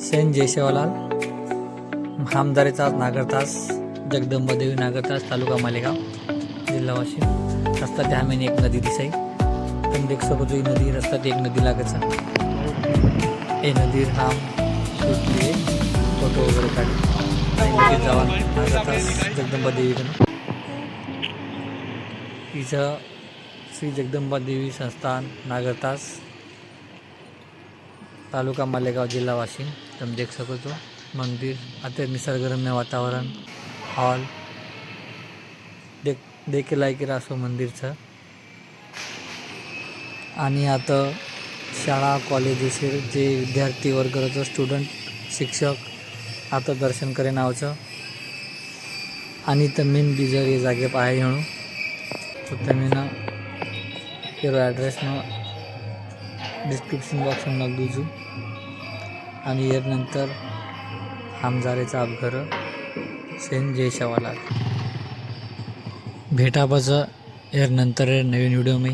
सेन जयसेवालाल तास नागरतास जगदंबा देवी नागरतास तालुका मालेगाव जिल्हा वाशिम. रस्ता त्या हमेने एक नदी दिसाई. पण देख सको ही नदी रस्ता एक नदी लागत ए नदी हाम सुटली फोटो वगैरे काढले जावा नागरतास जगदंबा देवीकडून तिचं श्री जगदंबा देवी संस्थान नागरतास तालुका मालेगाव जिल्हा वाशिम. तुम देख सको શકો मंदिर મંદિર निसर्गरम्य वातावरण हॉल देख દેખે લાયક રાસો मंदिर છે आणि आता शाळा कॉलेजेस जे विद्यार्थी वर्ग स्टुडंट शिक्षक आता दर्शन करे नावचं आणि मेन बिजर हे जागे पाहाय म्हणून तो तमीनं ॲड्रेस ॲड्रेसनं डिस्क्रिप्शन बॉक्स बॉक्सनं दिजू आणि यानंतर आमजारेचा अपघर सेन जयशावाला. भेटाबाचं यानंतर नवीन व्हिडिओ मी